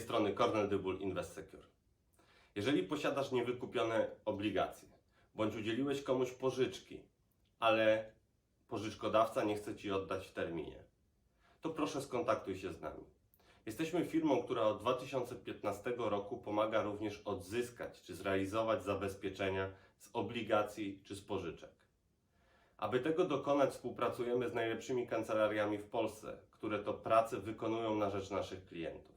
strony Cornel Dybul Invest Secure. Jeżeli posiadasz niewykupione obligacje, bądź udzieliłeś komuś pożyczki, ale pożyczkodawca nie chce Ci oddać w terminie, to proszę skontaktuj się z nami. Jesteśmy firmą, która od 2015 roku pomaga również odzyskać czy zrealizować zabezpieczenia z obligacji czy z pożyczek. Aby tego dokonać, współpracujemy z najlepszymi kancelariami w Polsce, które to pracę wykonują na rzecz naszych klientów.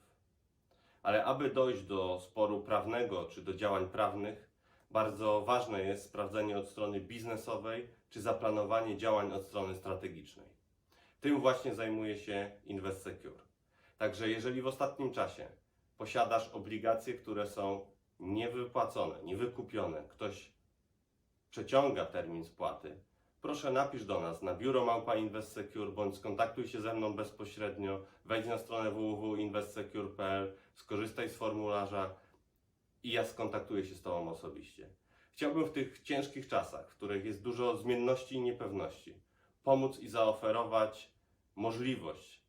Ale aby dojść do sporu prawnego czy do działań prawnych, bardzo ważne jest sprawdzenie od strony biznesowej czy zaplanowanie działań od strony strategicznej. Tym właśnie zajmuje się Invest Secure. Także jeżeli w ostatnim czasie posiadasz obligacje, które są niewypłacone, niewykupione, ktoś przeciąga termin spłaty, proszę napisz do nas na biuro Małpa Invest Secure bądź skontaktuj się ze mną bezpośrednio, wejdź na stronę www.investsecure.pl, skorzystaj z formularza i ja skontaktuję się z Tobą osobiście. Chciałbym w tych ciężkich czasach, w których jest dużo zmienności i niepewności, pomóc i zaoferować możliwość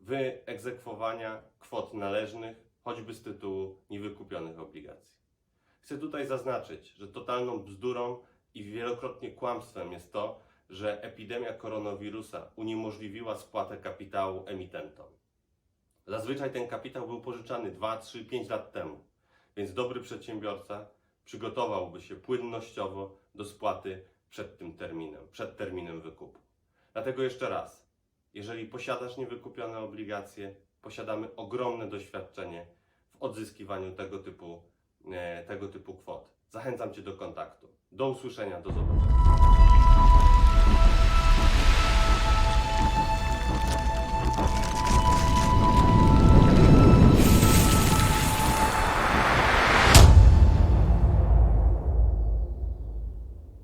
wyegzekwowania kwot należnych, choćby z tytułu niewykupionych obligacji. Chcę tutaj zaznaczyć, że totalną bzdurą i wielokrotnie kłamstwem jest to, że epidemia koronawirusa uniemożliwiła spłatę kapitału emitentom. Zazwyczaj ten kapitał był pożyczany 2, 3, 5 lat temu, więc dobry przedsiębiorca przygotowałby się płynnościowo do spłaty przed tym terminem, przed terminem wykupu. Dlatego jeszcze raz, jeżeli posiadasz niewykupione obligacje, posiadamy ogromne doświadczenie w odzyskiwaniu tego typu, tego typu kwot. Zachęcam Cię do kontaktu. Do usłyszenia, do zobaczenia.